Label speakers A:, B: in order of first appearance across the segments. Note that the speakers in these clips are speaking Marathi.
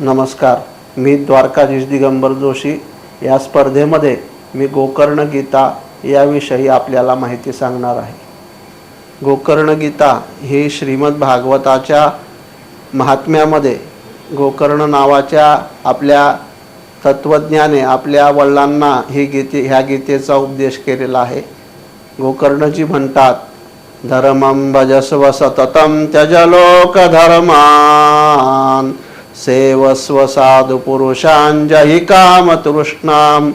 A: नमस्कार मी द्वारकाधीश दिगंबर जोशी. या स्पर्धेमध्ये मी गोकर्ण गीता याविषयी आपल्याला माहिती सांगणार आहे. गोकर्ण गीता ही श्रीमद भागवताच्या महात्म्यामध्ये गोकर्ण नावाच्या आपल्या तत्वज्ञाने आपल्या वडिलांना ही गीते ह्या गीतेचा उपदेश केलेला आहे. गोकर्णजी म्हणतात धर्मम भजस्व सततम त्यज लोकधर्मान् सेवस्व साधुपुरुषान् काम कामतृष्णाम्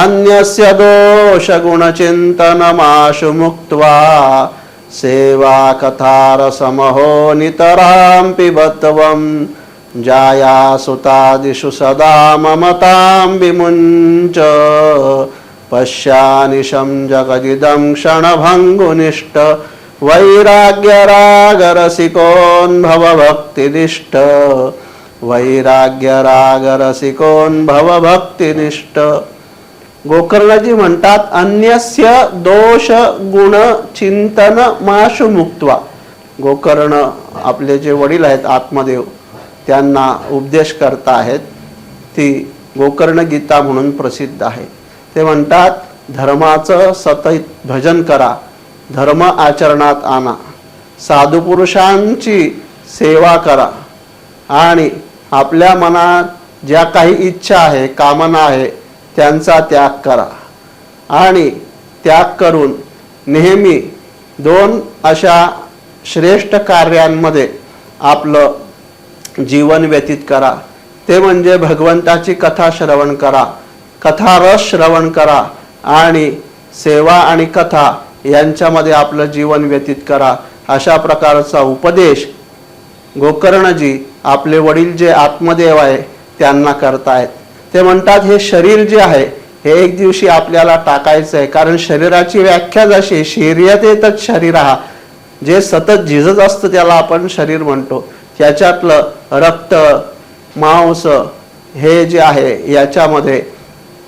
A: अन्यस्य दोषगुणचिन्तनमाशु मुक्त्वा सेवा कथारसमहो नितरां पिबत्वं जायासुतादिषु सदा ममतां विमुञ्च। पश्यानिशं जगदिदं क्षणभङ्गुनिष्ठ वैराग्यरागरसिकोन्भवभक्तिदिष्ट भक्तिनिष्ठ गोकर्णजी म्हणतात अन्यस्य दोष गुण चिंतन माशु मुक्त्वा गोकर्ण आपले जे वडील आहेत आत्मदेव त्यांना उपदेश करता आहेत ती गोकर्ण गीता म्हणून प्रसिद्ध आहे. ते म्हणतात धर्माचं सतत भजन करा धर्म आचरणात आणा साधुपुरुषांची सेवा करा आणि आपल्या मनात ज्या काही इच्छा आहे कामना आहे त्यांचा त्याग करा. आणि त्याग करून नेहमी दोन अशा श्रेष्ठ कार्यांमध्ये आपलं जीवन व्यतीत करा. ते म्हणजे भगवंताची कथा श्रवण करा कथा रस श्रवण करा आणि सेवा आणि कथा यांच्यामध्ये आपलं जीवन व्यतीत करा. अशा प्रकारचा उपदेश गोकर्णजी आपले वडील जे आत्मदेव आहे त्यांना करतायत. ते म्हणतात हे शरीर जे आहे हे एक दिवशी आपल्याला टाकायचं आहे. कारण शरीराची व्याख्या जशी शरीरात शरीर हा. जे सतत झिजत असतं त्याला आपण शरीर म्हणतो. त्याच्यातलं रक्त मांस हे जे आहे याच्यामध्ये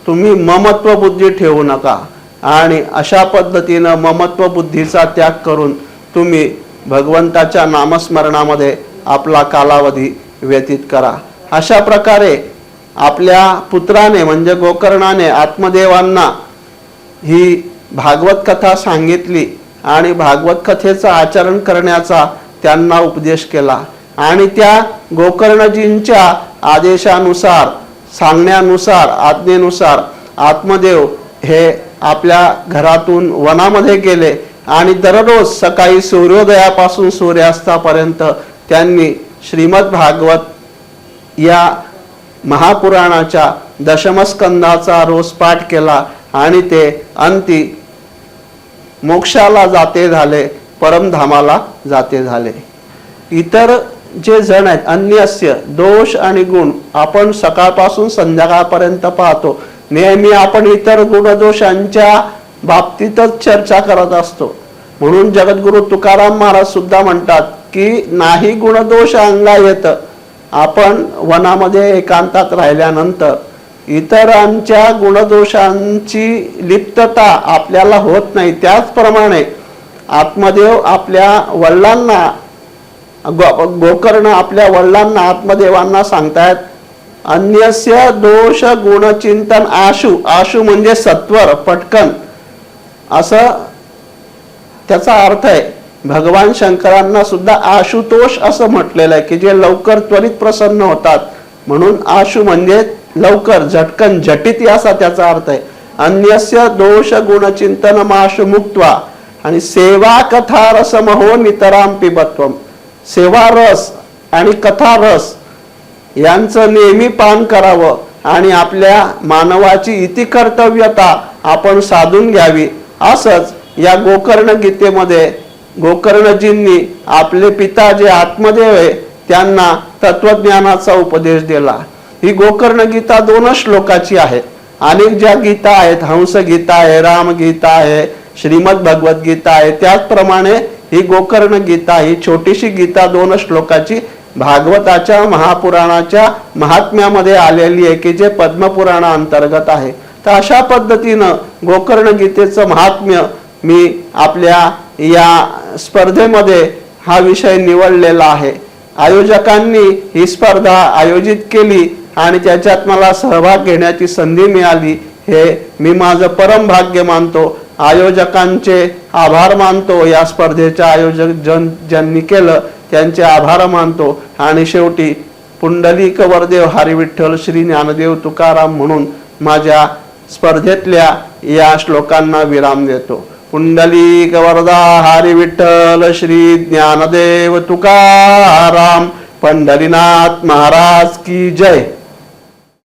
A: तुम्ही ममत्व बुद्धी ठेवू नका. आणि अशा पद्धतीनं ममत्व बुद्धीचा त्याग करून तुम्ही भगवंताच्या नामस्मरणामध्ये आपला कालावधी व्यतीत करा. अशा प्रकारे आपल्या पुत्राने म्हणजे गोकर्णाने आत्मदेवांना ही भागवत कथा सांगितली आणि भागवत कथेचं आचरण करण्याचा त्यांना उपदेश केला. आणि त्या गोकर्णजींच्या आदेशानुसार सांगण्यानुसार आज्ञेनुसार आत्मदेव हे आपल्या घरातून वनामध्ये गेले आणि दररोज सकाळी सूर्योदयापासून सूर्यास्तापर्यंत त्यांनी श्रीमद भागवत या महापुराणाच्या दशमस्कंदाचा रोज पाठ केला आणि ते अंती मोक्षाला जाते झाले परमधामाला जाते झाले. इतर जे जण आहेत अन्यस्य दोष आणि गुण आपण सकाळपासून संध्याकाळपर्यंत पाहतो. नेहमी आपण इतर गुणदोषांच्या बाबतीतच चर्चा करत असतो. म्हणून जगद्गुरु तुकाराम महाराज सुद्धा म्हणतात की नाही गुणदोष अंगा येत आपण वनामध्ये एकांतात राहिल्यानंतर इतरांच्या गुणदोषांची लिप्तता आपल्याला होत नाही. त्याचप्रमाणे आत्मदेव आपल्या वडिलांना गो गोकर्ण आपल्या वडिलांना आत्मदेवांना सांगतायत अन्यस्य दोष गुणचिंतन आशु. आशु म्हणजे सत्वर पटकन. असं त्याचा अर्थ आहे. भगवान शंकरांना सुद्धा आशुतोष असं म्हटलेलं आहे की जे लवकर त्वरित प्रसन्न होतात. म्हणून आशु म्हणजे लवकर झटकन झटित असा त्याचा अर्थ आहे. अन्यस्य दोष गुण चिंतन माशु मुक्त्वा. आणि सेवा कथा रसमहो नितराम पिबत्वम. सेवा रस आणि कथा रस यांचं नेहमी पान करावं आणि आपल्या मानवाची इति कर्तव्यता आपण साधून घ्यावी. असंच या गोकर्ण गीतेमध्ये गोकर्णजींनी आपले पिता जे आत्मदेव आहे त्यांना तत्वज्ञानाचा उपदेश दिला. ही गोकर्ण गीता दोनच श्लोकाची आहे. अनेक ज्या गीता आहेत हंस गीता आहे राम गीता आहे श्रीमद भगवत गीता आहे त्याचप्रमाणे ही गोकर्ण गीता ही छोटीशी गीता दोन श्लोकाची भागवताच्या महापुराणाच्या महात्म्यामध्ये आलेली आहे की जे पद्मपुराणा अंतर्गत आहे. तर अशा पद्धतीनं गोकर्ण गीतेचं महात्म्य मी आपल्या या स्पर्धेमध्ये हा विषय निवडलेला आहे. आयोजकांनी ही स्पर्धा आयोजित केली आणि त्याच्यात मला सहभाग घेण्याची संधी मिळाली हे मी माझं परम भाग्य मानतो. आयोजकांचे आभार मानतो. या स्पर्धेच्या आयोजक जन ज्यांनी केलं त्यांचे आभार मानतो. आणि शेवटी पुंडलिक वरदेव हरिविठ्ठल श्री ज्ञानदेव तुकाराम म्हणून माझ्या स्पर्धेतल्या या श्लोकांना विराम देतो. पुंडलिक वरदा हरी विठ्ठल श्री ज्ञानदेव तुकाराम पंढरीनाथ महाराज की जय.